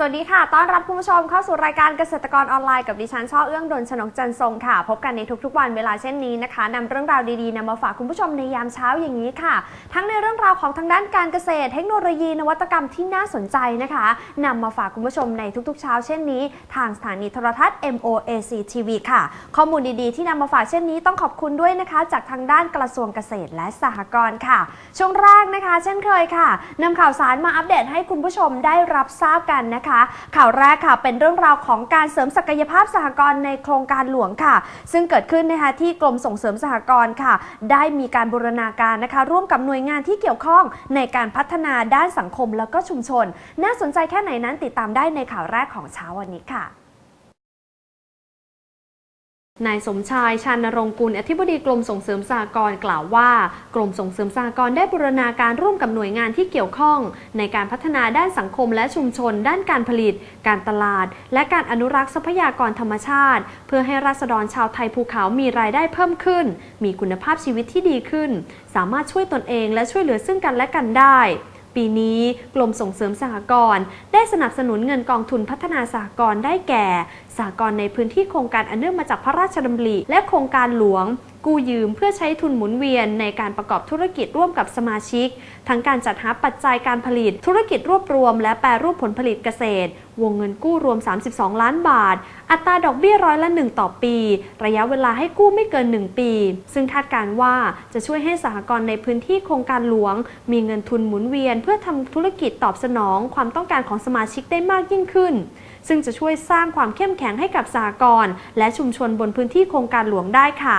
สวัสดีค่ะ ต้อนรับคุณผู้ชมเข้าสู่รายการเกษตรกรออนไลน์กับดิฉันช่อเอื้องดนชนกจันทรงค่ะ พบกันในทุกๆวันเวลาเช่นนี้นะคะนำเรื่องราวดีๆนำมาฝากคุณผู้ชมในยามเช้าอย่างนี้ค่ะ ทั้งในเรื่องราวของทางด้านการเกษตร เทคโนโลยีนวัตกรรมที่น่าสนใจนะคะนำมาฝากคุณผู้ชมในทุกๆเช้าเช่นนี้ ทางสถานีโทรทัศน์ MOAC TV ค่ะ ข้อมูลดีๆ ที่นำมาฝากเช่นนี้ต้องขอบคุณด้วยนะคะ จากทางด้านกระทรวงเกษตรและสหกรณ์ค่ะ ช่วงแรกนะคะ เช่นเคยค่ะนำข่าวสารมาอัปเดตให้คุณผู้ชมได้รับทราบกันนะคะข่าวแรกค่ะเป็นเรื่องราวของการเสริมศักยภาพสหกรณ์ในโครงการหลวงค่ะ ซึ่งเกิดขึ้นนะคะที่กรมส่งเสริมสหกรณ์ค่ะ ได้มีการบูรณาการนะคะ ร่วมกับหน่วยงานที่เกี่ยวข้องในการพัฒนาด้านสังคมแล้วก็ชุมชน น่าสนใจแค่ไหนนั้นติดตามได้ในข่าวแรกของเช้าวันนี้ค่ะ นายสมชายชานรงค์กุลอธิบดีกรมส่งเสริมสหกรณ์กล่าวว่า กรมส่งเสริมสหกรณ์ได้บูรณาการร่วมกับหน่วยงานที่เกี่ยวข้อง ในการพัฒนาด้านสังคมและชุมชน ด้านการผลิต การตลาด และการอนุรักษ์ทรัพยากรธรรมชาติ เพื่อให้ราษฎรชาวไทยภูเขามีรายได้เพิ่มขึ้น มีคุณภาพชีวิตที่ดีขึ้น สามารถช่วยตนเองและช่วยเหลือซึ่งกันและกันได้ ปีนี้กรมส่งเสริมสหกรณ์ได้สนับสนุนเงินกองทุนพัฒนาสหกรณ์ได้แก่สหกรณ์ในพื้นที่โครงการอันเนื่องมาจากพระราชดำริและโครงการหลวง กู้ยืมเพื่อใช้ทุนหมุนเวียนในการประกอบธุรกิจร่วมกับสมาชิก ทั้งการจัดหาปัจจัยการผลิต ธุรกิจรวบรวม และแปรรูปผลผลิตเกษตร วงเงินกู้รวม 32 ล้านบาท อัตราดอกเบี้ยร้อยละ 1 ต่อปี ระยะเวลาให้กู้ไม่เกิน 1 ปี ซึ่งคาดการว่าจะช่วยให้สหกรณ์ในพื้นที่โครงการหลวง มีเงินทุนหมุนเวียน เพื่อทำธุรกิจตอบสนองความต้องการของสมาชิกได้มากยิ่งขึ้นซึ่งจะช่วยสร้างความเข้มแข็งให้กับสหกรณ์และชุมชนบนพื้นที่โครงการหลวงได้ค่ะ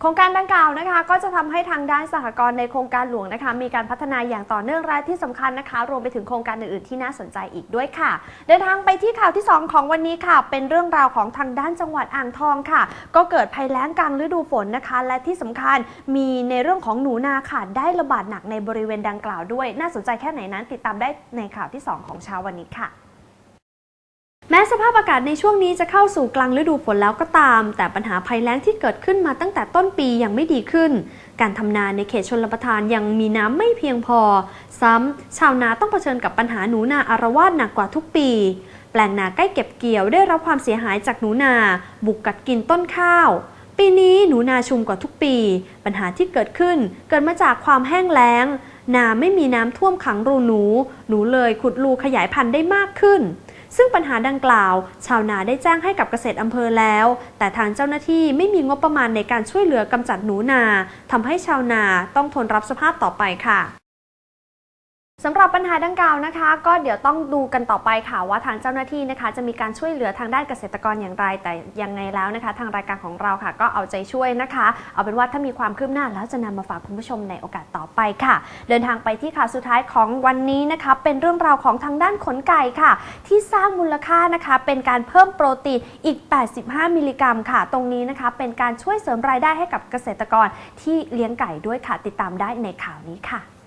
โครงการดังกล่าวนะคะ ก็จะทำให้ทางด้านสหกรณ์ในโครงการหลวงนะคะ มีการพัฒนาอย่างต่อเนื่องและที่สำคัญนะคะ รวมไปถึงโครงการอื่นๆที่น่าสนใจอีกด้วยค่ะ เดินทางไปที่ข่าวที่ 2 ของวันนี้ค่ะ เป็นเรื่องราวของทางด้านจังหวัดอ่างทองค่ะ ก็เกิดภัยแล้งกลางฤดูฝนนะคะ และที่สำคัญมีในเรื่องของหนูนาค่ะได้ระบาดหนักในบริเวณดังกล่าวด้วย น่าสนใจแค่ไหนนั้นติดตามได้ในข่าวที่ 2 ของเช้าวันนี้ค่ะ ม้สภาพอากาศในช่วงนี้จะเข้าสู่กลางฤดูฝนแล้วก็ตาม แต่ปัญหาภัยแล้งที่เกิดขึ้นมาตั้งแต่ต้นปียังไม่ดีขึ้น การทำนาในเขตชนรับประทานยังมีน้ำไม่เพียงพอ ซ้ำชาวนาต้องเผชิญกับปัญหาหนูนาอารวาสหนักกว่าทุกปี แปลงนาใกล้เก็บเกี่ยวได้รับความเสียหายจากหนูนา บุกกัดกินต้นข้าว ปีนี้หนูนาชุมกว่าทุกปี ปัญหาที่เกิดขึ้นเกิดมาจากความแห้งแล้ง นาไม่มีน้ำท่วมขังรูหนู หนูเลยขุดรูขยายพันธุ์ได้มากขึ้น ซึ่งปัญหาดังกล่าว ชาวนาได้แจ้งให้กับเกษตรอำเภอแล้ว แต่ทางเจ้าหน้าที่ไม่มีงบประมาณในการช่วยเหลือกำจัดหนูนาทำให้ชาวนาต้องทนรับสภาพต่อไปค่ะ สำหรับปัญหาดังกล่าวนะคะ ก็เดี๋ยวต้องดูกันต่อไปค่ะว่าทางเจ้าหน้าที่นะคะ จะมีการช่วยเหลือทางด้านเกษตรกรอย่างไร แต่ยังไงแล้วนะคะ ทางรายการของเราค่ะ ก็เอาใจช่วยนะคะ เอาเป็นว่าถ้ามีความคืบหน้าแล้วจะนำมาฝากคุณผู้ชมในโอกาสต่อไปค่ะ เดินทางไปที่ข่าวสุดท้ายของวันนี้นะคะ เป็นเรื่องราวของทางด้านขนไก่ค่ะ ที่สร้างมูลค่านะคะ เป็นการเพิ่มโปรตีนอีก 85 มิลลิกรัมค่ะ ตรงนี้นะคะ เป็นการช่วยเสริมรายได้ให้กับเกษตรกรที่เลี้ยงไก่ด้วยค่ะ ติดตามได้ในข่าวนี้ค่ะ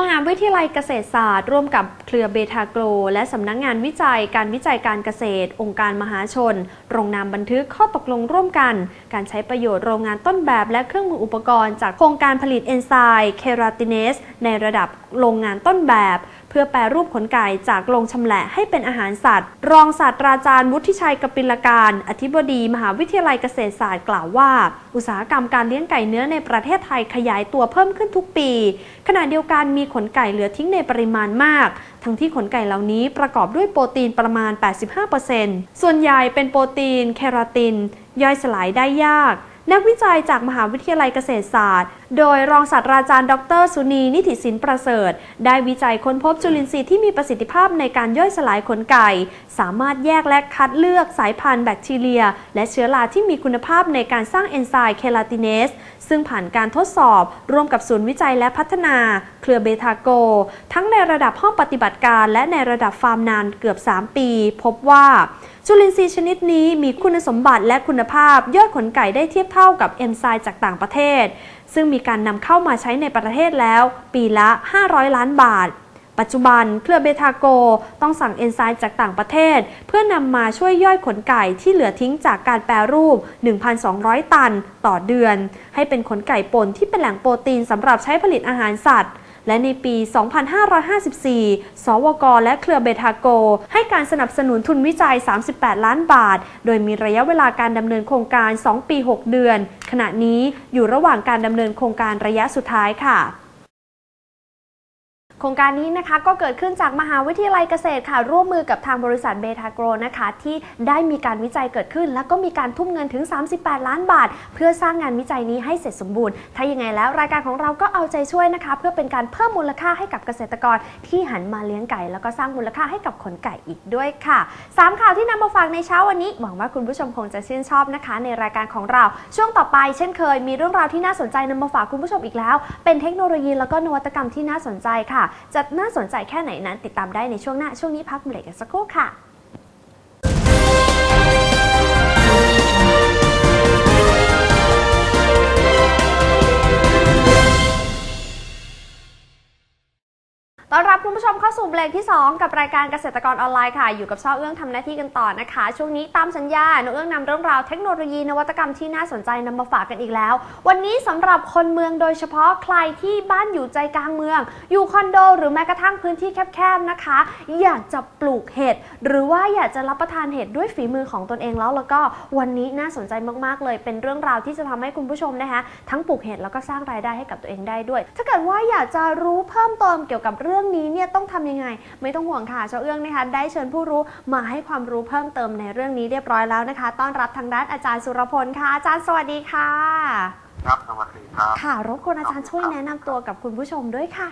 มหาวิทยาลัยเกษตรศาสตร์ ร่วมกับเครือเบทาโกรและสำนักงงานวิจัยการวิจัยการเกษตร องค์การมหาชนลงนามบันทึกข้อตกลงร่วมกัน การใช้ประโยชน์โรงงานต้นแบบและเครื่องมืออุปกรณ์จากโครงการผลิตเอนไซม์เคราตินเนสในระดับโรงงานต้นแบบ พื่อแปรรูปขนไก่จากโรงชำแหละให้เป็นอาหารสัตว์ รองศาสตราจารย์วุฒิชัยกปิลการ อธิบดี มหาวิทยาลัยเกษตรศาสตร์กล่าวว่า อุตสาหกรรมการเลี้ยงไก่เนื้อในประเทศไทยขยายตัวเพิ่มขึ้นทุกปี ขณะเดียวกันมีขนไก่เหลือทิ้งในปริมาณมาก ทั้งที่ขนไก่เหล่านี้ประกอบด้วยโปรตีนประมาณ 85%ส่วนใหญ่เป็นโปรตีนเคราตินย่อยสลายได้ยาก นักวิจัยจากมหาวิทยาลัยเกษตรศาสตร์ โดยรองศาสตราจารย์ ดร สุนี นิติสินประเสริฐ ได้วิจัยค้นพบจุลินทรีย์ที่มีประสิทธิภาพในการย่อยสลายขนไก่ สามารถแยกและคัดเลือกสายพันธุ์แบคทีเรีย และเชื้อราที่มีคุณภาพในการสร้างเอนไซม์เคลาตินเนสซึ่งผ่านการทดสอบร่วมกับศูนย์วิจัยและพัฒนา เครือเบทาโก ทั้งในระดับห้องปฏิบัติการ และในระดับฟาร์มนานเกือบ 3 ปี พบว่า จุลินทรีย์ชนิดนี้มีคุณสมบัติและคุณภาพย่อยขนไก่ได้เทียบเท่ากับเอนไซม์จากต่างประเทศ ซึ่งมีการนำเข้ามาใช้ในประเทศแล้ว ปีละ 500 ล้านบาท ปัจจุบันเครือเบทาโกต้องสั่งเอนไซม์จากต่างประเทศ เพื่อนำมาช่วยย่อยขนไก่ที่เหลือทิ้งจากการแปรรูป 1,200 ตันต่อเดือน ให้เป็นขนไก่ป่นที่เป็นแหล่งโปรตีนสำหรับใช้ผลิตอาหารสัตว์ และในปี 2554 สวกและเครือเบทาโก ให้การสนับสนุนทุนวิจัย 38 ล้านบาท โดยมีระยะเวลาการดำเนินโครงการ 2 ปี 6 เดือน ขณะนี้อยู่ระหว่างการดำเนินโครงการระยะสุดท้ายค่ะ โครงการนี้นะคะก็เกิดขึ้นจากมหาวิทยาลัยเกษตรค่ะ ร่วมมือกับทางบริษัทเบทาโกรนะคะ ที่ได้มีการวิจัยเกิดขึ้น แล้วก็มีการทุ่มเงินถึง 38 ล้านบาท เพื่อสร้างงานวิจัยนี้ให้เสร็จสมบูรณ์ ถ้ายังไงแล้วรายการของเราก็เอาใจช่วยนะคะ เพื่อเป็นการเพิ่มมูลค่าให้กับเกษตรกรที่หันมาเลี้ยงไก่ แล้วก็สร้างมูลค่าให้กับขนไก่อีกด้วยค่ะสามข่าวที่นำมาฝากในเช้าวันนี้หวังว่าคุณผู้ชมคงจะชื่นชอบนะคะ ในรายการของเราช่วงต่อไป เช่นเคย มีเรื่องราวที่น่าสนใจนำมาฝากคุณผู้ชมอีกแล้ว เป็นเทคโนโลยีแล้วก็นวัตกรรมที่น่าสนใจค่ะจะน่าสนใจแค่ไหนนั้นติดตามได้ในช่วงหน้าช่วงนี้พักเบรกกันสักครู่ค่ะ สู่เบรกที่ 2 กับรายการเกษตรกรออนไลน์ค่ะ อยู่กับช่อเอื้องทำหน้าที่กันต่อนะคะ ช่วงนี้ตามสัญญาหนูเอื้องนำเรื่องราวเทคโนโลยีนวัตกรรมที่น่าสนใจนำมาฝากกันอีกแล้ว วันนี้สำหรับคนเมืองโดยเฉพาะใครที่บ้านอยู่ใจกลางเมือง อยู่คอนโด หรือแม้กระทั่งพื้นที่แคบๆนะคะ อยากจะปลูกเห็ดหรือว่าอยากจะรับประทานเห็ดด้วยฝีมือของตนเองแล้ว แล้วก็วันนี้น่าสนใจมากๆเลย เป็นเรื่องราวที่จะทำให้คุณผู้ชมนะคะทั้งปลูกเห็ดแล้วก็สร้างรายได้ให้กับตัวเองได้ด้วย ถ้าเกิดว่าอยากจะรู้เพิ่มเติมเกี่ยวกับเรื่องนี้เนี่ยต้องทำยังไง ไม่ต้องห่วงค่ะเจ้าเอื้องนะคะได้เชิญผู้รู้มาให้ความรู้เพิ่มเติมในเรื่องนี้เรียบร้อยแล้วนะคะ ต้อนรับทางด้านอาจารย์สุรพลค่ะอาจารย์สวัสดีค่ะ ครับสวัสดีครับค่ะรบกวนอาจารย์ช่วยแนะนำตัวกับคุณผู้ชมด้วยค่ะ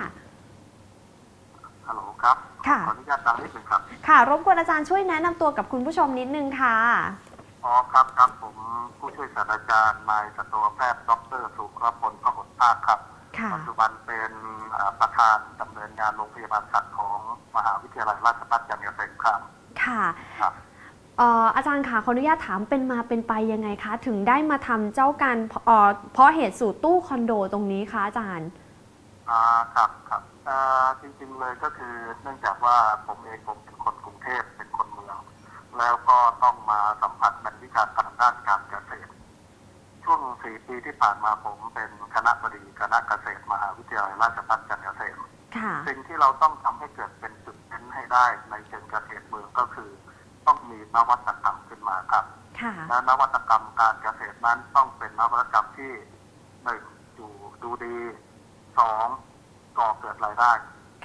ฮัลโหลครับค่ะขออนุญาตดังนิดหนึ่งครับ ค่ะ รบกวนอาจารย์ช่วยแนะนำตัวกับคุณผู้ชมนิดนึงค่ะ อ๋อครับครับผมผู้ช่วยศาสตราจารย์นายสัตวแพทย์ดรสุรพลพหลภาคครับค่ะปัจจุบันเป็นอ่าประธานดำเนินงานโรงพยาบาลสัตว์ของ มหาวิทยาลัยราชภัฏจันทร์เกษมครับค่ะครับเอ่ออาจารย์ค่ะขออนุญาตถามเป็นมาเป็นไปยังไงคะ ถึงได้มาทำเจ้าการเอ่อเพราะเหตุสู่ตู้คอนโดตรงนี้คะอาจารย์อ่าครับครับเอ่อจริงๆเลยก็คือเนื่องจากว่าผมเองผมเป็นคนกรุงเทพเป็นคนเมือง แล้วก็ต้องมาสัมผัสในวิชาการด้านการเกษตร ช่วงสี่ปีที่ผ่านมาผมเป็นคณะบดีคณะเกษตรมหาวิทยาลัยราชภัฏจันทร์เกษมค่ะ สิ่งที่เราต้องทำให้เกิดเป็นจุดเน้นให้ได้ในเชิงเกษตรเมืองก็คือ ต้องมีนวัตกรรมขึ้นมาครับค่ะและนวัตกรรมการเกษตรนั้นต้องเป็นนวัตกรรมที่หนึ่งอยู่ดูดีสองก่อเกิดรายได้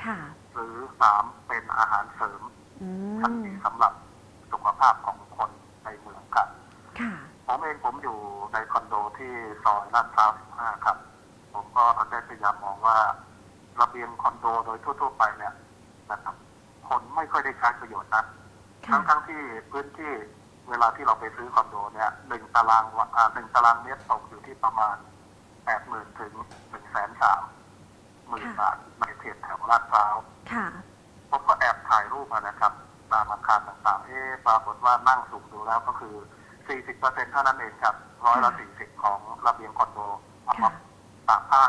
ค่ะหรือสามเป็นอาหารเสริมอืทันมทีสำหรับสุขภาพของคนในเมืองครับค่ะผมเองผมอยู่ในคอนโดที่ซอยลาดพร้าว15ครับ ผมก็ได้พยายามมองว่า ระเบียงคอนโดโดยทั่ว ๆ ไปเนี่ยนะครับคนไม่ค่อยได้ใช้ประโยชน์นะทั้งทั้งๆที่พื้นที่เวลาที่เราไปซื้อคอนโดเนี่ยหนึ่งตารางวหนึ่งตารางเมตรตกอยู่ที่ประมาณแปดหมื่นถึงหนึ่งแสนสามหมื่นบาทในเขตแถวลาดพร้าวผมก็แอบถ่ายรูปมานะครับ ตามอาคารต่างๆ เอ๊ปรากฏว่านั่งสุ่มดูแล้วก็คือ40เปอร์เซ็นเท่านั้นเองครับร้อยละ40ของระเบียงคอนโดเอามาค่ะตากผ้า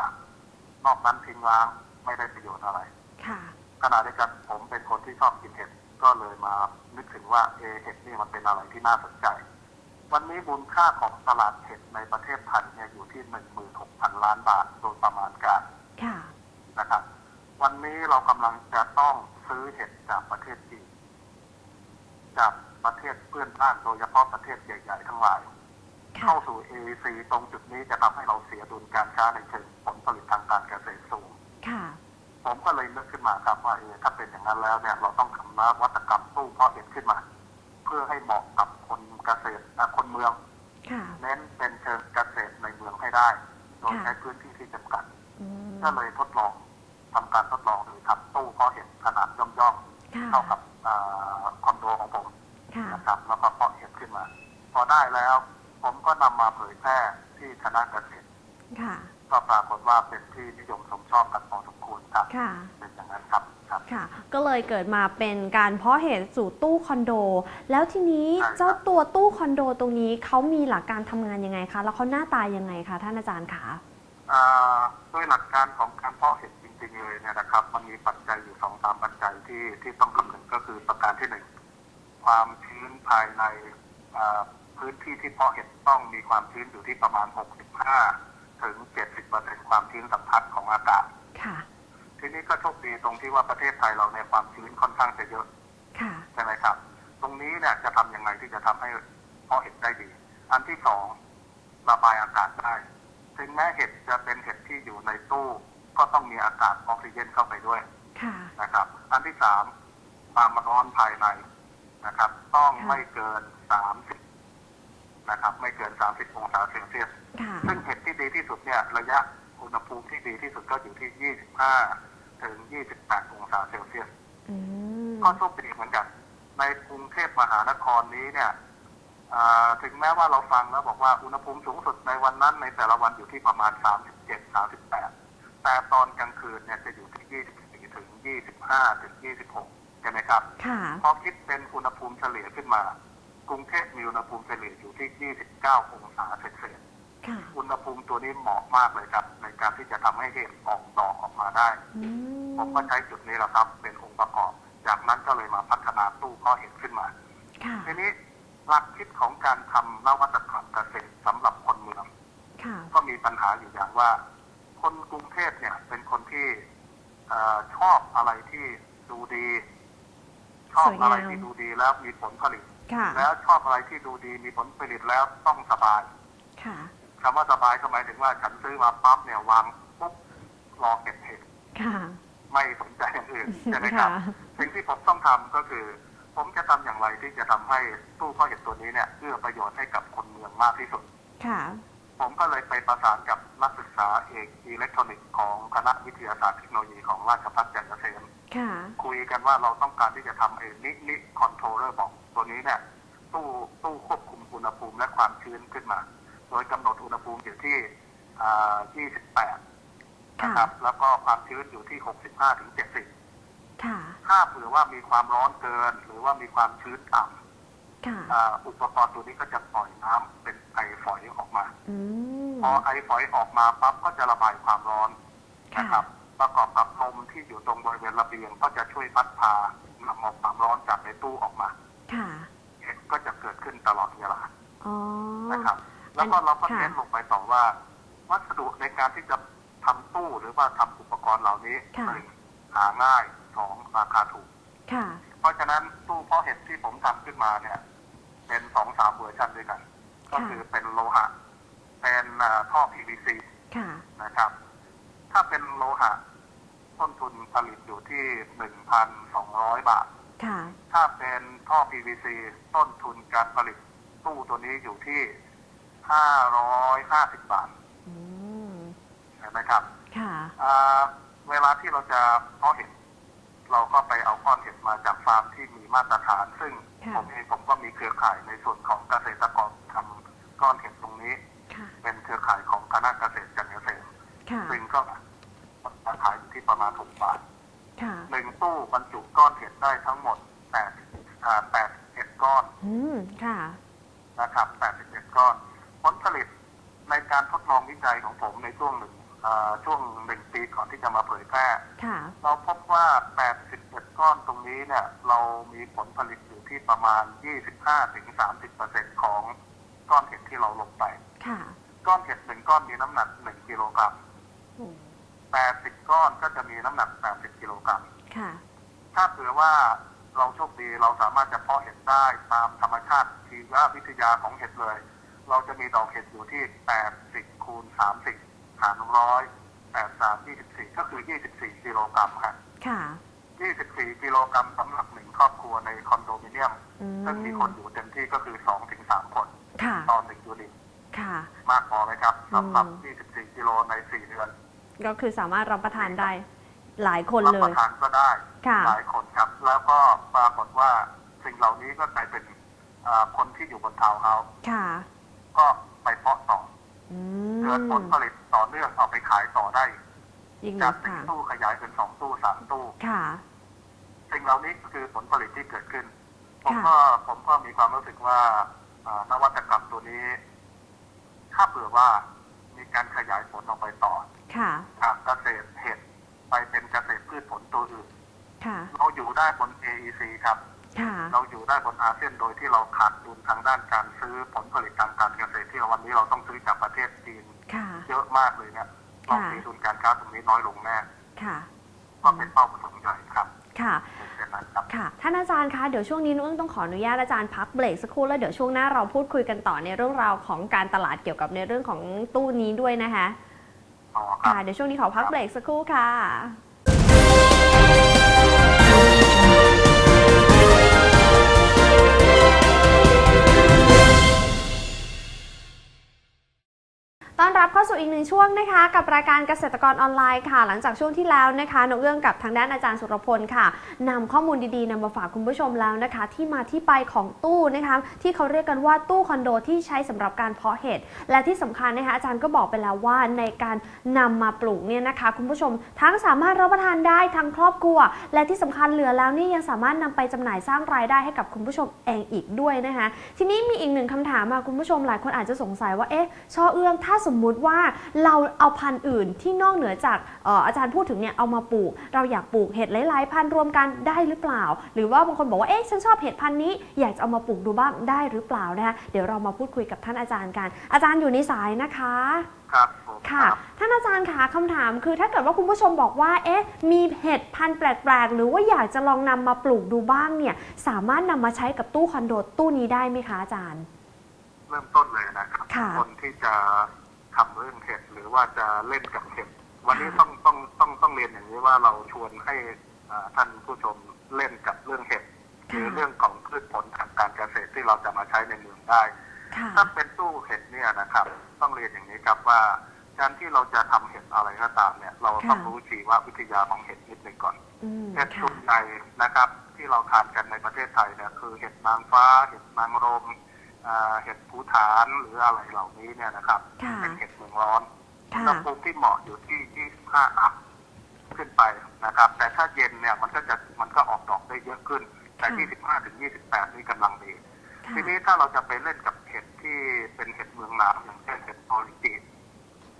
นอกนั้นทิ้งร้าง ไม่ได้ประโยชน์อะไรค่ะขณะเดียวกันผมเป็นคนที่ชอบกินเห็ดก็เลยมานึกถึงว่าเอะเห็ดนี่มันเป็นอะไรที่น่าสนใจ วันนี้มูลค่าของตลาดเห็ดในประเทศไทยเนี่ยอยู่ที่16,000ล้านบาทโดยประมาณการค่ะนะครับ วันนี้เรากำลังจะต้องซื้อเห็ดจากประเทศจีนจากประเทศเพื่อนบ้านโดยเฉพาะประเทศใหญ่ ๆ ทั้งหลายค่ะเข้าสู่ AEC ตรงจุดนี้จะทำให้เราเสียดุลการค้าในเชิงผลผลิตทางการเกษตรสูง ค่ะผมก็เลยนึกขึ้นมาครับว่าเออถ้าเป็นอย่างนั้นแล้วเนี่ย เราต้องทำนวัตกรรมตู้เพาะเห็ดขึ้นมา เพื่อให้เหมาะกับคนเกษตรอะคนเมืองค่ะเน้นเป็นเชิงเกษตรในเมืองให้ได้ โดยค่ะใช้พื้นที่ที่จำกัดอืมก็เลยทดลองทำการทดลองโดยทำตู้เพาะเห็ดขนาดย่อมค่ะๆเท่ากับอ่าคอนโดของผมค่ะนะครับแล้วก็เพาะเห็ดขึ้นมา พอได้แล้ว ผมก็นำมาเผยแพร่ที่คณะเกษตรค่ะ ก็ปรากฏว่าเป็นที่นิยมชมชอบกันพอสมควรครับค่ะ เป็นอย่างนั้นครับครับ ค่ะ ก็เลยเกิดมาเป็นการเพาะเหตุสู่ตู้คอนโด แล้วทีนี้ใช่ครับ เจ้าตัวตู้คอนโดตรงนี้เขามีหลักการทำงานยังไงคะ แล้วเขาหน้าตายังไงคะท่านอาจารย์คะ อ่าด้วยหลักการของการเพาะเห็ดจริง ๆ เลยเนี่ยนะครับ มันมีปัจจัยอยู่สองสามปัจจัยที่ที่ต้องคำนึงก็คือประการที่หนึ่งความชื้นภายในอ่าพื้นที่ที่เพาะเห็ดต้องมีความชื้นอยู่ที่ประมาณ 65 ถึง 70เปอร์เซ็นต์ความชื้นสัมผัสของอากาศ ค่ะ ทีนี้ก็โชคดีตรงที่ว่าประเทศไทยเราในยความชื้นค่อนข้างจะเยอะ ค่ะ ใช่ไหมครับ ตรงนี้เนี่ยจะทำยังไงที่จะทำให้เพาะเห็ดได้ดี อันที่สองระบายอากาศได้ ถึงแม้เห็ดจะเป็นเห็ดที่อยู่ในตู้ ก็ต้องมีอากาศออกซิเจนเข้าไปด้วย ค่ะ นะครับ อันที่สามความร้อนภายในนะครับ ต้องค่ะไม่เกินสามสิบ นะครับไม่เกินสามสิบองศาเซลเซียส ค่ะ ซึ่งเห็ดที่ดีที่สุดเนี่ยระยะอุณหภูมิที่ดีที่สุดก็อยู่ที่ 25 ถึง 28 องศาเซลเซียส อืม ก็โชคดีเหมือนกัน ในกรุงเทพมหานครนี้เนี่ยอ่าถึงแม้ว่าเราฟังแล้วบอกว่าอุณหภูมิสูงสุดในวันนั้นในแต่ละวันอยู่ที่ประมาณ 37 38 แต่ตอนกลางคืนเนี่ยจะอยู่ที่ 24 ถึง 25 ถึง 26 ใช่ไหมครับ ค่ะ พอคิดเป็นอุณหภูมิเฉลี่ยขึ้นมา กรุงเทพมีอุณหภูมิเฉลี่ยอยู่ที่ 29 องศาเซลเซียสค่ะอุณหภูมิตัวนี้เหมาะมากเลยครับ ในการที่จะทำให้เห็ดออกดอกออกมาได้อืมผมก็ใช้จุดนี้แหละครับ เป็นองค์ประกอบ จากนั้นก็เลยมาพัฒนาตู้เพาะเห็ดขึ้นมาค่ะทีนี้หลักคิดของการทำนวัตกรรมเกษตรสำหรับคนเมืองค่ะก็มีปัญหาอยู่อย่างว่า คนกรุงเทพเนี่ย เป็นคนที่เออชอบอะไรที่ดูดี ชอบอะไรที่ดูดีแล้วมีผลผลิตค่ะ แล้วชอบอะไรที่ดูดีมีผลผลิตแล้วต้องสบายค่ะคำว่าสบายก็หมายถึงว่าฉันซื้อมาปั๊บเนี่ยวางปุ๊บรอเก็บเห็ดค่ะไม่สนใจอย่างอื่นใช่ไหมครับค่ะสิ่งที่ผมต้องทำก็คือ ผมจะทำอย่างไรที่จะทำให้ตู้เพาะเห็ดตัวนี้เนี่ยเอื้อประโยชน์ให้กับคนเมืองมากที่สุดค่ะผมก็เลยไปประสานกับนักศึกษาเอกอิเล็กทรอนิกส์ของคณะวิทยาศาสตร์เทคโนโลยีของราชภัฏจันทร์เกษมค่ะคุยกันว่าเราต้องการที่จะทำไอ้นินิคอนโทรลเลอร์บอก ตัวนี้เนี่ยตู้ตู้ควบคุมอุณหภูมิและความชื้นขึ้นมา โดยกำหนดอุณหภูมิอยู่ที่อ่า28 นะครับ แล้วก็ความชื้นอยู่ที่ 65ถึง70ค่ะถ้าเผื่อว่ามีความร้อนเกิน หรือว่ามีความชื้นต่ค่ะำอ่าอุปกรณ์ตัวนี้ก็จะปล่อยน้ำเป็นไอฝอยออกมาอืมพอไอฝอยออกมาปั๊บก็จะระบายความร้อนค่ะนะครับ ประกอบกับลมที่อยู่ตรงบริเวณระเบียง ก็จะช่วยพัดพานำเอาความร้อนจากในตู้ออกมา ค่ะเห็ดก็จะเกิดขึ้นตลอดเวลาอ๋อนะครับ แล้วก็เราก็ค่ะเน้นลงไปต่อว่า วัสดุในการที่จะทำตู้หรือว่าทำอุปกรณ์เหล่านี้ค่ะหนึ่งหาง่ายสองราคาถูกค่ะ เพราะฉะนั้นตู้เพาะเห็ดที่ผมทำขึ้นมาเนี่ย เป็นสองสามเวอร์ชันด้วยกัน ก็คือเป็นโลหะ เป็นอ่าท่อ PVC ค่ะนะครับ ถ้าเป็นโลหะ ต้นทุนผลิตอยู่ที่หนึ่งพันสองร้อยบาทค่ะ ถ้าเป็นท่อ PVC ต้นทุนการผลิตตู้ตัวนี้อยู่ที่ห้าร้อยห้าสิบบาทอืมเห็นไหมครับค่ะอ่าเวลาที่เราจะเพาะเห็ดเราก็ไปเอาก้อนเห็ดมาจากฟาร์มที่มีมาตรฐาน ซึ่งค่ะผมเองผมก็มีเครือข่ายในส่วนของเกษตรกรทำก้อนเห็ดตรงนี้ค่ะเป็นเครือข่ายของคณะเกษตรจันทร์เกษมค่ะซึ่งก็ราคาอยู่ที่ประมาณหกบาทค่ะ หนึ่งตู้บรรจุก้อนเห็ดได้ทั้งหมดแปดอ่าแปดเอ็ดก้อนอืมค่ะนะครับแปดสิบเอ็ดก้อน ผลผลิตในการทดลองวิจัยของผมในช่วงหนึ่งอ่าช่วงหนึ่งปีก่อนที่จะมาเผยแพร่ค่ะเราพบว่า 81 ก้อนตรงนี้เนี่ย เรามีผลผลิตอยู่ที่ประมาณ 25-30%ของก้อนเห็ดที่เราลงไปค่ะก้อนเห็ดหนึ่งก้อนมีน้ำหนัก 1 กิโลกรัมอืม 80 ก้อนก็จะมีน้ำหนัก 80 กิโลกรัม ค่ะ ถ้าเผื่อว่าเราโชคดีเราสามารถจะเพาะเห็ดได้ตามธรรมชาติชีววิทยาของเห็ดเลย เราจะมีดอกเห็ดอยู่ที่ 80 คูณ 30 หารร้อย83 24 ก็คือ 24 กิโลกรัมครับค่ะ 24 กิโลกรัมสำหรับหนึ่งครอบครัวในคอนโดมิเนียม อืม ซึ่งมีคนอยู่เต็มที่ก็คือ 2-3 คนค่ะ ต่อหนึ่งยูนิต ค่ะ มากพอไหมครับสำหรับอืม24 กิโลใน 4 เดือน ก็คือสามารถรับประทานได้หลายคนรับเลปย ระทานก็ได้ค่ะ หลายคนครับ แล้วก็ปรากฏว่าสิ่งเหล่านี้ก็กลายเป็นอ่าคนที่อยู่บนทาวน์เฮาส์ค่ะก็ไปเพาะต่ออืเกิดผลมผลิตต่อเนื่องเอาไปขายต่อได้ยิ่งจานักกหนึ่งค่ะตู้ขยายเป็นสองตู้สามตู้ ค่ะ สิ่งเหล่านี้คือผลผลิตที่เกิดขึ้น ผมค่ะก็ผมก็มีความรู้สึกว่าอ่านวัตกรรมตัวนี้ ถ้าเผื่อว่ามีการขยายผลออกไปต่อ ค่ะจากเกษตรเห็ดไปเป็นเกษตรพืชผลตัวอื่นค่ะ เราอยู่ได้บน AEC ครับ ค่ะ เราอยู่ได้บนอาเซียนโดยที่เราขาดดุลทางด้านการซื้อผลผลิตทางการเกษตรที่วันนี้เราต้องซื้อจากประเทศจีนค่ะ เยอะมากเลยเนี่ยเราค่ะมีดุลการค้าตรงนี้น้อยลงแน่ค่ะ ก็เป็นเป้าประสงค์ใหญ่ครับค่ะเป็นเช่นนั้นครับค่ะ ท่านอาจารย์คะ เดี๋ยวช่วงนี้นุ้งต้องขออนุญาตอาจารย์พักเบรกสักครู่แล้วเดี๋ยวช่วงหน้าเราพูดคุยกันต่อในเรื่องราวของการตลาดเกี่ยวกับในเรื่องของตู้นี้ด้วยนะคะ อ๋อครัค่ะบเดี๋ยวช่วงนี้ขอพักเบรกสักครู่ค่ะาสู่อีกหนึ่งช่วงนะคะ กับรายการเกษตรกรออนไลน์ค่ะ หลังจากช่วงที่แล้วนะคะนกเอื้องกับทางด้านอาจารย์สุรพลค่ะนำข้อมูลดีๆนำมาฝากคุณผู้ชมแล้วนะคะ ที่มาที่ไปของตู้นะคะที่เขาเรียกกันว่าตู้คอนโดที่ใช้สำหรับการเพาะเห็ดและที่สำคัญนะคะอาจารย์ก็บอกไปแล้วว่าในการนำมาปลูกเนี่ยนะคะ คุณผู้ชมทั้งสามารถรับประทานได้ทั้งครอบครัว และที่สำคัญเหลือแล้วนี่ยังสามารถนำไปจำหน่ายสร้างรายได้ให้กับคุณผู้ชมเองอีกด้วยนะคะ ทีนี้มีอีกหนึ่งคำถามมาคุณผู้ชมหลายคนอาจจะสงสัยว่าเอ๊ะช่อเอื้องถ้าสมมุติว่าเราเอาพันธุ์อื่นที่นอกเหนือจากเอ่ออาจารย์พูดถึงเนี่ยเอามาปลูก เราอยากปลูกเห็ดหลายๆพันธุ์รวมกันได้หรือเปล่า หรือว่าบางคนบอกว่าเอ๊ะฉันชอบเห็ดพันธุ์นี้อยากจะเอามาปลูกดูบ้างได้หรือเปล่านะคะเดี๋ยวเรามาพูดคุยกับท่านอาจารย์กัน อาจารย์อยู่ในสายนะคะครับผมค่ะรับท่านอาจารย์คะคำถามคือถ้าเกิดว่าคุณผู้ชมบอกว่า เอ๊ะ มีเห็ดพันธุ์แปลกๆ หรือว่าอยากจะลองนำมาปลูกดูบ้างเนี่ย สามารถนำมาใช้กับตู้คอนโดตู้นี้ได้ไหมคะอาจารย์ เริ่มต้นเลยนะครับค่ะคนที่จะ ทำเรื่องเห็ดหรือว่าจะเล่นกับเห็ดวันนี้ต้องต้องต้องต้องเรียนอย่างนี้ว่าเราชวนให้อ่าท่านผู้ชมเล่นกับเรื่องเห็ดหรือเรื่องของพืชผลทางการเกษตรที่เราจะมาใช้ในเมืองได้ค่ะถ้าเป็นตู้เห็ดเนี่ยนะครับ ต้องเรียนอย่างนี้ครับว่าการที่เราจะทำเห็ดอะไรก็ตามเนี่ย เราต้องค่ะรู้ชีววิทยาของเห็ดนิดหนึ่งก่อนอืมเห็ดค่ะส่วนใหญ่นะครับ ที่เราทานกันในประเทศไทยเนี่ยคือเห็ดนางฟ้า เห็ดนางรมอ่า เห็ดภูฐานหรืออะไรเหล่านี้เนี่ยนะครับ ค่ะ เป็นเห็ดเมืองร้อนอุค่ะณหภูมิที่เหมาะอยู่ที่ 25 อัพขึ้นไปนะครับ แต่ถ้าเย็นเนี่ยมันก็จะมันก็ออกดอกได้เยอะขึ้น แต่25 ถึง 28 นี่กำลังดี ค่ะ ทีนี้ถ้าเราจะไปเล่นกับเห็ดที่เป็นเห็ดเมืองหนาวอย่างเช่นเห็ดออริจิน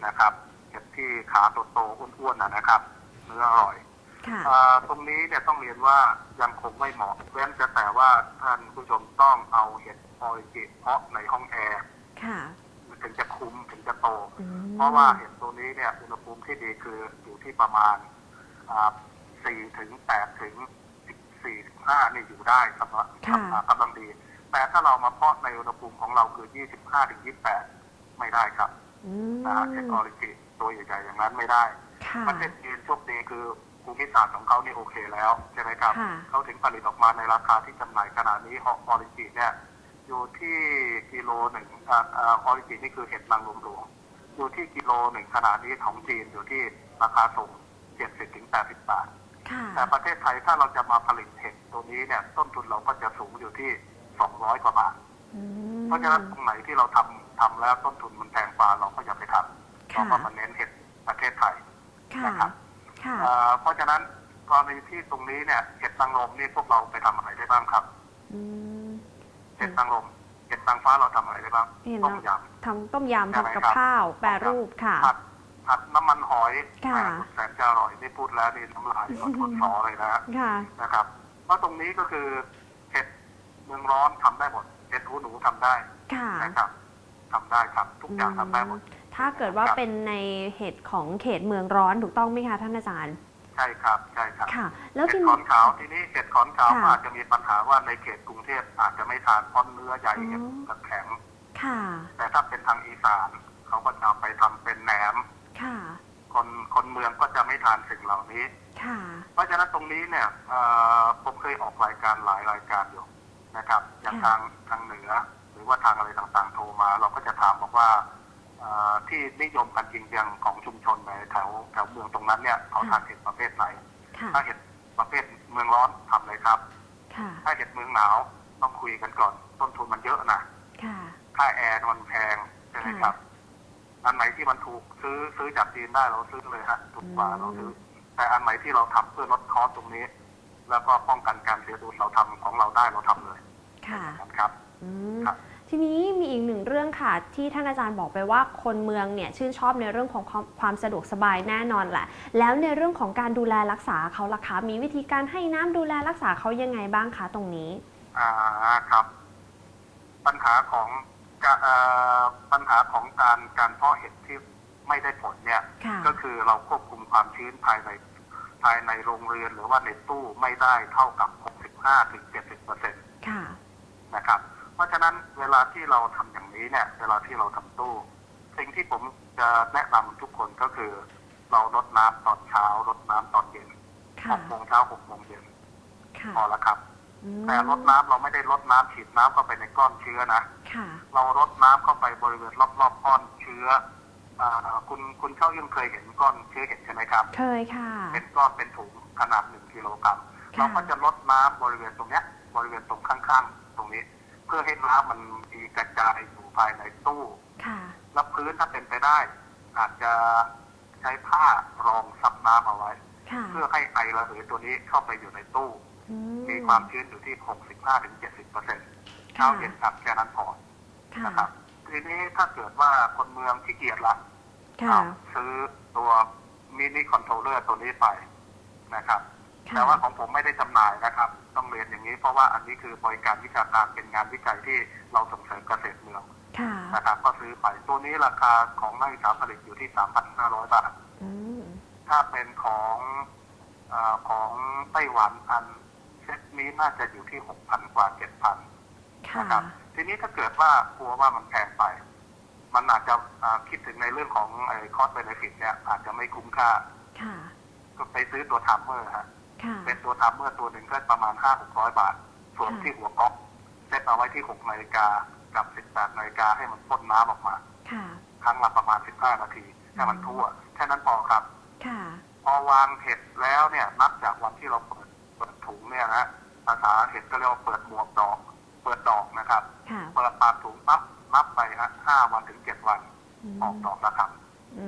นะครับ เห็ดที่ขาโตๆอ้วนๆนะนะครับ เนื้ออร่อย ค่ะ อ่าตรงนี้เนี่ยต้องเรียนว่ายังคงไม่เหมาะเว้นจะแต่ว่าท่านผู้ชมต้องเอาเห็ด ออริจินเพาะในห้องแอร์ค่ะถึงจะคุ้มถึงจะโตอืมเพราะว่าเห็ดตัวนี้เนี่ยอุณหภูมิที่ดีคืออยู่ที่ประมาณอ่า4ถึง8ถึง14 15นี่อยู่ได้สำหรับค่ะอ่ากำลังดี แต่ถ้าเรามาเพาะในอุณหภูมิของเราคือ25ถึง28ไม่ได้ครับอืมนะฮะเห็ดออริจิตัวใหญ่ๆอย่างนั้นไม่ได้ค่ะประเทศจีนโชคดีคือภูมิศาสตร์ของเขานี่โอเคแล้วใช่ไหมครับค่ะเขาถึงผลิตออกมาในราคาที่จำหน่ายขนาดนี้ออริจิเนี่ย อยู่ที่กิโลหนึ่งอ่าอ่าออริจินี่คือเห็ดนางรมหลวงอยู่ที่กิโลหนึ่งขนาดนี้ของจีนอยู่ที่ราคาส่ง70ถึง80บาทค่ะแต่ประเทศไทยถ้าเราจะมาผลิตเห็ดตัวนี้เนี่ยต้นทุนเราก็จะสูงอยู่ที่200กว่าบาทอืมเพราะฉะนั้นตรงไหนที่เราทำทำแล้วต้นทุนมันแพงกว่าเราก็อย่าไปทำเราค่ะก็มาเน้นเห็ดประเทศไทยค่ะนะครับค่ะเอ่อเพราะฉะนั้นกรณีที่ตรงนี้เนี่ยเห็ดนางรมนี่พวกเราไปทำอะไรได้บ้างครับ อืม เห็ดนางรมเห็ดนางฟ้าเราทำอะไรได้บ้างเห็นต้มแล้วยทำต้มยำใช่ไหมทำกับครับข้าวแปรรูปค่ะำผัดผัดน้ำมันหอยค่ะแหมแสนจะอร่อยนี่พูดแล้วนี่น้ำลายก็ทนสอเลยนะค่ะนะครับเพราะตรงนี้ก็คือเห็ดเมืองร้อนทำได้หมดเห็ดหูหนูทำได้ค่ะนะครับทำได้ครับทุกอย่างทำได้หมดถ้าเกิดว่าเป็นในเห็ดของเขตเมืองร้อนถูกต้องไหมคะท่านอาจารย์ใช่ครับใช่ครับค่ะ แล้วเห็ทีดขนี้อนขาวทีนี้เห็ดขอนขาวค่ะ อาจจะมีปัญหาว่าในเขตกรุงเทพอาจจะไม่ทานเพราะเนื้อใหญ่อ๋อเห็ดกับแข็ง ค่ะแต่ถ้าเป็นทางอีสานเขาก็จะเอาไปทำเป็นแหนม ค่ะคนคนเมืองก็จะไม่ทานสิ่งเหล่านี้ ค่ะเพราะฉะนั้นตรงนี้เนี่ยเอ่อผมเคยออกรายการหลายรายการอยู่นะครับ อย่างค่ะทางทางเหนือ หรือว่าทางอะไรต่างๆโทรมา เราก็จะถามบอกว่าเอ่อ ที่นิยมกันจริงๆของชุมชนในแถวแถวเมืองตรงนั้นเนี่ยเขาทานเห็ดประเภทไหนค่ะถ้าเห็ดประเภทเมืองร้อนทำเลยครับค่ะถ้าเห็ดเมืองหนาวต้องคุยกันก่อน ต้นทุนมันเยอะนะค่ะค่าแอร์มันแพงใช่ไหมครับอันไหนที่มันถูกซื้อซื้อจากจีนได้เราซื้อเลยฮะถูกกว่าอืมเราซื้อ แต่อันไหนที่เราทำเพื่อลดคอสตรงนี้ แล้วก็ป้องกันการเสียดุลเราทำของเราได้เราทำเลยค่ะครับ อืมครับ ทีนี้มีอีกหนึ่งเรื่องค่ะที่ท่านอาจารย์บอกไปว่าคนเมืองเนี่ยชื่นชอบในเรื่องของความความสะดวกสบายแน่นอนแหละแล้วในเรื่องของการดูแลรักษาเขาล่ะคะมีวิธีการให้น้ำดูแลรักษาเขายังไงบ้างคะตรงนี้ อ่าครับ ปัญหาของกะเอ่อปัญหาของการการเพาะเห็ดที่ไม่ได้ผลเนี่ย ค่ะ ก็คือเราควบคุมความชื้นภายในภายในโรงเรือนหรือว่าในตู้ไม่ได้เท่ากับ 65ถึง70เปอร์เซ็นต์ค่ะ นะครับเพ ราะฉะนั้นเวลาที่เราทำอย่างนี้เนี่ย เวลาที่เราทำตู้สิ่งที่ผมจะแนะนำทุกคนก็คือ เราลดน้ำตอนเช้าลดน้ำตอนเย็นหค่ะกโมงเช้าหกโมงเย็นค่ะพอละครับอืมแต่ลดน้ำเราไม่ได้ลดน้ำฉีดน้ำเข้าไปในก้อนเชื้อนะค่ะเรารดน้ำเข้าไปบริเวณรอบๆก้อนเชื้ออาคุณคุณเข้ายังเคยเห็นก้อนเชื้อเห็นใช่ไหมครับ เคยค่ะ เป็นก้อนเป็นถุงขนาดหนึ่งกิโลกรัมค่ะเราก็จะลดน้ำบริเวณตรงเนี้ย บริเวณตรงข้างๆ ตรงนี้เพื่อให้น้ำมันมีกระจายอยู่ภายในตู้ค่ะ แล้วพื้นถ้าเป็นไปได้ อาจจะใช้ผ้ารองซับน้ำเอาไว้ ค่ะเพื่อให้ไอระเหยตัวนี้เข้าไปอยู่ในตู้ อืมีความชื้นอยู่ที่ 65-70เปอร์เซ็นต์เช้าเย็นครับแค่นั้นพอค่ะ นะครับ ทีนี้ถ้าเกิดว่าคนเมืองขี้เกียจละค่ะ เอาซื้อตัวมินิคอนโทรลเลอร์ตัวนี้ไปนะครับค่ะแต่ว่าของผมไม่ได้จำหน่ายนะครับ ต้องเรียนอย่างนี้ เพราะว่าอันนี้คือบริการวิชาการเป็นงานวิจัยที่เราส่งเสริมเกษตรเมืองค่ะนะครับก็ซื้อไปตัวนี้ราคาของนักศึกษาผลิตอยู่ที่ 3,500 บาทอืมถ้าเป็นของเออของไต้หวันอันเซตนี้น่าจะอยู่ที่ 6,000 กว่า 7,000ค่ะนะครับทีนี้ถ้าเกิดว่ากลัวว่ามันแพงไป มันอาจจะอ่าคิดถึงในเรื่องของไอ้คอสเบนฟิตเนี่ยอาจจะไม่คุ้มค่าค่ะก็ไปซื้อตัวทัมเมอร์ฮะค่ะ เป็นตัวทัมเมอร์ตัวหนึ่งก็ประมาณห้าหกร้อยบาท ส่วนค่ะที่หัวก๊อกเซตเอาไว้ที่หกนาฬิกากับสิบแปดนาฬิกาให้มันพ่นน้ำออกมาค่ะครั้งละประมาณสิบห้านาทีให้มันทั่ว แค่นั้นพอครับค่ะพอวางเห็ดแล้วเนี่ยนับจากวันที่เราเปิดเปิดถุงเนี่ยนะภาษาเห็ดก็เรียกว่าเปิดหมวกดอก เปิดดอกนะครับค่ะเปิดปากถุงปั๊บนับไปฮะห้าวันถึงเจ็ดวันมออกดอกแล้วครับอื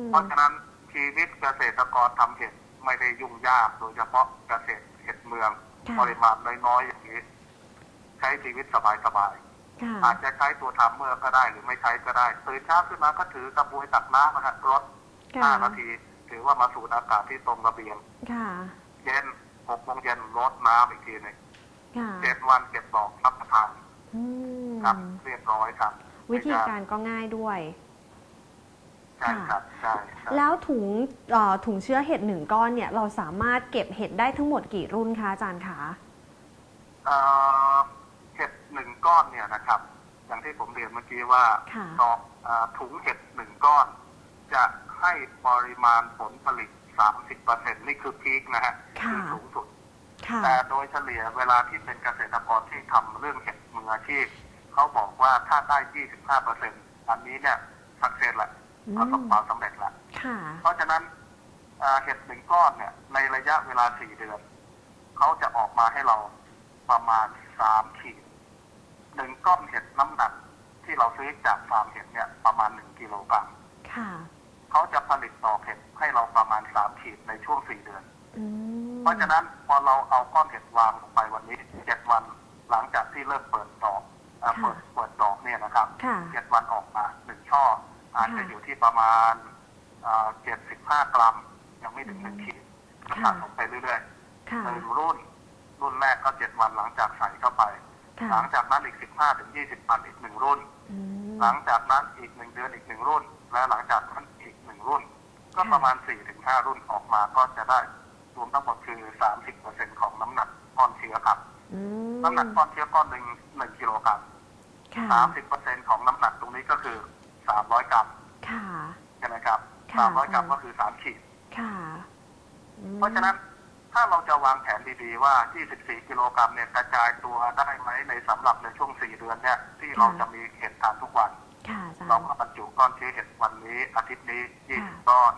มเพราะฉะนั้นชีวิตเกษตรกรทำเห็ด ไม่ได้ยุ่งยากโดยเฉพาะเกษตรเห็ดเมืองค่ะปริมาณน้อยๆอย่างนี้ ใช้ชีวิตสบายค่ะๆอาจจะใช้ตัวทำเมื่อก็ได้หรือไม่ใช้ก็ได้ตื่นเช้าขึ้นมาก็ถือกระบวยตักน้ำนะฮะรดค่ะห้านาที ถือว่ามาสูดอากาศที่ตรงระเบียงค่ะเย็นหกโมงเย็นรดน้ำอีกทีหนึ่งค่ะเจ็ดวันเก็บดอกรับประทานอืมครับเรียบร้อยครับ วิธีการก็ง่ายด้วย ใช่ครับใช่ใช่แล้วถุงเอ่อถุงเชื้อเห็ดหนึ่งก้อนเนี่ยเราสามารถเก็บเห็ดได้ทั้งหมดกี่รุ่นคะอาจารย์คะเอ่อเห็ดหนึ่งก้อนเนี่ยนะครับ อย่างที่ผมเรียนเมื่อกี้ว่าค่ะดอกเออถุงเห็ดหนึ่งก้อน จะให้ปริมาณผลผลิต 30%นี่คือพีคนะฮะค่ะ อสูงสุด ค่ะ แต่โดยเฉลี่ยเวลาที่เป็นเกษตรกรที่ทำเรื่องเห็ดมืออาชีพ เขาบอกว่าถ้าได้ 25%อันนี้เนี่ยสักเซสละอืม ประสบความสำเร็จละค่ะเพราะฉะนั้นเอ่อเห็ดหนึ่งก้อนเนี่ย ในระยะเวลาสี่เดือนเขาจะออกมาให้เราประมาณสามขีดหนึ่งก้อนเห็ดน้ำหนักที่เราซื้อจากฟาร์มเห็ดเนี่ยประมาณหนึ่งกิโลกรัมค่ะเขาจะผลิตดอกเห็ดให้เราประมาณสามขีดในช่วงสี่เดือนอืมเพราะฉะนั้นพอเราเอาก้อนเห็ดวางลงไปวันนี้เจ็ดวันหลังจากที่เริ่มเปิดดอกเอ่อเปิดเปิดดอกเนี่ยนะครับค่ะเจ็ดวันออกมาหนึ่งช่อ อาจจะค่ะอยู่ที่ประมาณเจ็ดสิบห้ากรัม ยังไม่ถึงหนึ่งขีดค่ะสะสมไปเรื่อยค่ะๆหนึ่งรุ่น รุ่นแรกก็เจ็ดวันหลังจากใส่เข้าไปค่ะหลังจากนั้นอีกสิบห้าถึงยี่สิบวันอีกหนึ่งรุ่นอืมหลังจากนั้นอีกหนึ่งเดือนอีกหนึ่งรุ่น และหลังจากนั้นอีกหนึ่งรุ่น ก็ค่ะประมาณสี่ถึงห้ารุ่นออกมาก็จะได้รวมทั้งหมดคือสามสิบเปอร์เซ็นของน้ำหนักก้อนเชื้อครับอืมน้ำหนักก้อนเชื้อก้อนหนึ่งหนึ่งกิโลกรัมค่ะสามสิบเปอร์เซ็นของน้ำหนักตรงนี้ก็คือ สามร้อยกรัมค่ะ ใช่ไหมครับค่ะ สามร้อยกรัมก็คือสามขีด ค่ะอืมเพราะฉะนั้นถ้าเราจะวางแผนดีๆว่า 24 กิโลกรัมเนี่ยกระจายตัวได้ไหมในสำหรับในช่วง 4 เดือนเนี่ยที่เราจะมีเห็ดทานทุกวัน ค่ะอาจารเราย์ ก็บรรจุก้อนเชื้อเห็ดวันนี้ อาทิตย์นี้ค่ะ20 ก้อน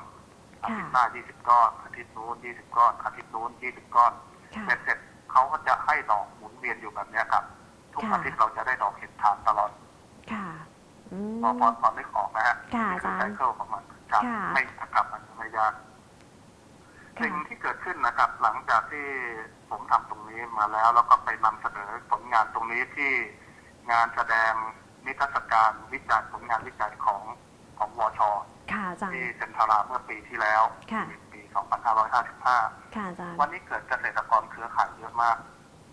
อาค่ะทิตย์หน้า 20 ก้อน อาทิตย์นู้น 20 ก้อน อาทิตย์นู้น 20 ก้อนค่ะ เสร็จเสร็จเขาก็จะให้ดอกหมุนเวียนอยู่แบบเนี้ยครับ ทุกค่ะ อาทิตย์เราจะได้ดอกเห็ดทานตลอดค่ะอืม พอพอพอนึกออกนะฮะค่ะนี่คืออาไซจารย์เคิลของมันครับค่ะไม่ยากครับมันไม่ยากค่ะสิ่งที่เกิดขึ้นนะครับ หลังจากที่ผมทำตรงนี้มาแล้ว แล้วก็ไปนำเสนอผลงานตรงนี้ที่งานแสดงนิทรรศการวิจัยผลงานวิจัยของของวชค่ะอาจารที่ย์เซ็นทราเมื่อปีที่แล้วค่ะปี 2555ค่ะอาจารย์วันนี้เกิดเกษตรกรเครือข่ายเยอะมาก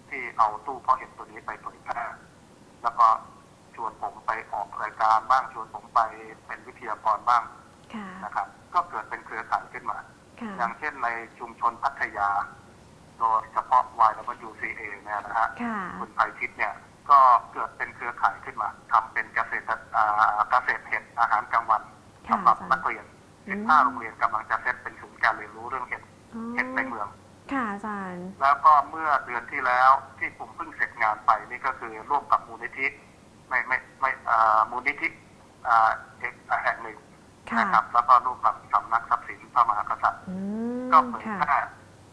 ที่เอาตู้เพาะเห็ดตัวนี้ไปเผยแพร่แล้วก็ ชวนผมไปออกรายการบ้างชวนผมไปเป็นวิทยากรบ้างค่ะนะครับ ก็เกิดเป็นเครือข่ายขึ้นมา ค่ะอย่างเช่นในชุมชนพัทยา โดยเฉพาะ YWCA เนี่ยนะฮะ ค่ะคุณไพชิตเนี่ยก็เกิดเป็นเครือข่ายขึ้นมาทำเป็นเกษตรอ่าเกษตรเห็ดอาหารกลางวันค่ะสำหรับอาจารย์นักเรียนอืม15โรงเรียนกำลังจะเซตเป็นศูนย์การเรียนรู้เรื่องเห็ดอ๋อเห็ดในเมือง ค่ะอาจารย์แล้วก็เมื่อเดือนที่แล้วที่ผมเพิ่งเสร็จงานไปนี่ก็คือร่วมกับมูลนิธิ ไม่ไม่ไม่อ่ามูลนิธิอ่าเอกอ่าแห่งหนึ่งค่ะนะครับ แล้วก็ร่วมกับสำนักทรัพย์สินพระมหากษัตริย์อืมก็เผยค่ะแพร่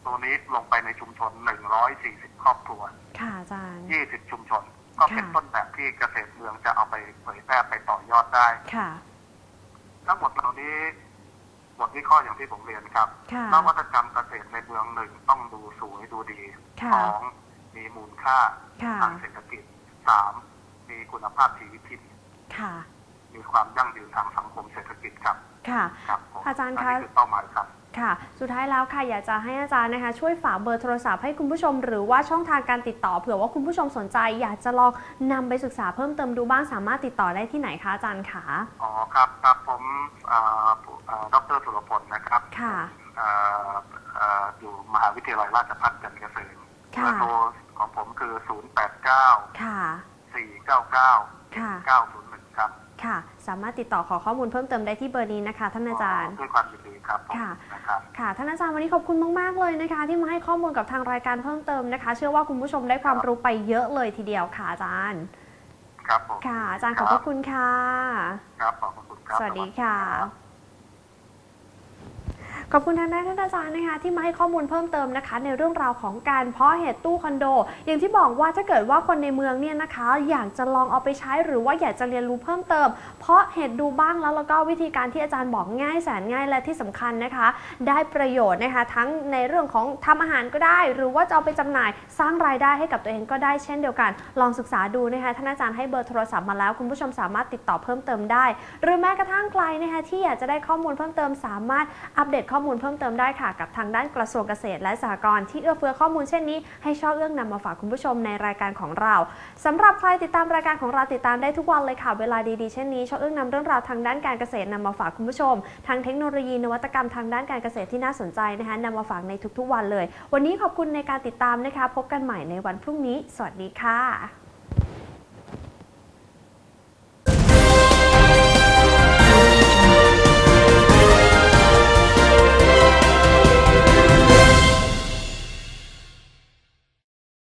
ตัวนี้ลงไปในชุมชน 140 ครอบครัว ค่ะอาจารย์ 20 ชุมชน ก็เป็นค่ะต้นแบบที่เกษตรเมืองจะเอาไปเผยแพร่ไปต่อยอดได้ ค่ะ ทั้งหมดเหล่านี้บทวิเคราะห์อย่างที่ผมเรียนครับค่ะนวัตกรรมเกษตรในเมืองหนึ่งต้องดูสวยดูดีค่ะสองมีมูลค่าค่ะทางเศรษฐกิจ สาม มีคุณภาพชีวิตที่ดีค่ะ มีความยั่งยืนทางสังคมเศรษฐกิจครับ ค่ะ ครับผมอาจารย์คะ นนี้คือเป้าหมายครับ ค่ะ สุดท้ายแล้วค่ะ อยากจะให้อาจารย์นะคะ ช่วยฝากเบอร์โทรศัพท์ให้คุณผู้ชม หรือว่าช่องทางการติดต่อเผื่อว่าคุณผู้ชมสนใจ อยากจะลองนำไปศึกษาเพิ่มเติมดูบ้างสามารถติดต่อได้ที่ไหนคะอาจารย์คะ อ๋อครับครับผมอ่าผู้อ่าดรสุรพลนะครับค่ะ อ่าอ่าอยู่มหาวิทยาลัยราชภัฏจันทร์เกษมค่ะเบอร์โทรของผมคือ 0 8 9 ค่ะ 4 9 9 ค่ะ 9 0 1 ครับค่ะ สามารถติดต่อขอข้อมูลเพิ่มเติมได้ที่เบอร์นี้นะคะ ท่านอาจารย์ ด้วยความยินดีครับผมค่ะ นะครับ ค่ะ ท่านอาจารย์วันนี้ขอบคุณมาก ๆ เลยนะคะ ที่มาให้ข้อมูลกับทางรายการเพิ่มเติมนะคะ เชื่อว่าคุณผู้ชมได้ความรู้ไปเยอะเลยทีเดียวค่ะอาจารย์ ครับผม ค่ะ อาจารย์ขอบพระคุณค่ะ ครับขอบคุณครับ สวัสดีค่ะรับ ขอบคุณทางด้านท่านอาจารย์นะคะที่มาให้ข้อมูลเพิ่มเติมนะคะ ในเรื่องราวของการเพาะเห็ดตู้คอนโด อย่างที่บอกว่าถ้าเกิดว่าคนในเมืองเนี่ยนะคะ อยากจะลองเอาไปใช้หรือว่าอยากจะเรียนรู้เพิ่มเติม เพาะเห็ดดูบ้างแล้วแล้วก็วิธีการที่อาจารย์บอกง่ายแสนง่ายและที่สำคัญนะคะ ได้ประโยชน์นะคะ ทั้งในเรื่องของทำอาหารก็ได้ หรือว่าจะเอาไปจำหน่ายสร้างรายได้ให้กับตัวเองก็ได้เช่นเดียวกัน ลองศึกษาดูนะคะท่านอาจารย์ให้เบอร์โทรศัพท์มาแล้ว คุณผู้ชมสามารถติดต่อเพิ่มเติมได้ หรือแม้กระทั่งใครนะคะที่อยากจะได้ข้อมูลเพิ่มเติมสามารถอัปเดตข้อมูลเพิ่มเติมได้ค่ะ กับทางด้านกระทรวงเกษตรและสหกรณ์ที่เอื้อเฟื้อข้อมูลเช่นนี้ให้ช่อเอื้องนำมาฝากคุณผู้ชมในรายการของเราสำหรับใครติดตามรายการของเราติดตามได้ทุกวันเลยค่ะ เวลาดีๆเช่นนี้ช่อเอื้องนำเรื่องราวทางด้านการเกษตรนำมาฝากคุณผู้ชม ทางเทคโนโลยีนวัตกรรมทางด้านการเกษตรที่น่าสนใจนะคะนำมาฝากในทุกๆวันเลย วันนี้ขอบคุณในการติดตามนะคะ พบกันใหม่ในวันพรุ่งนี้ สวัสดีค่ะ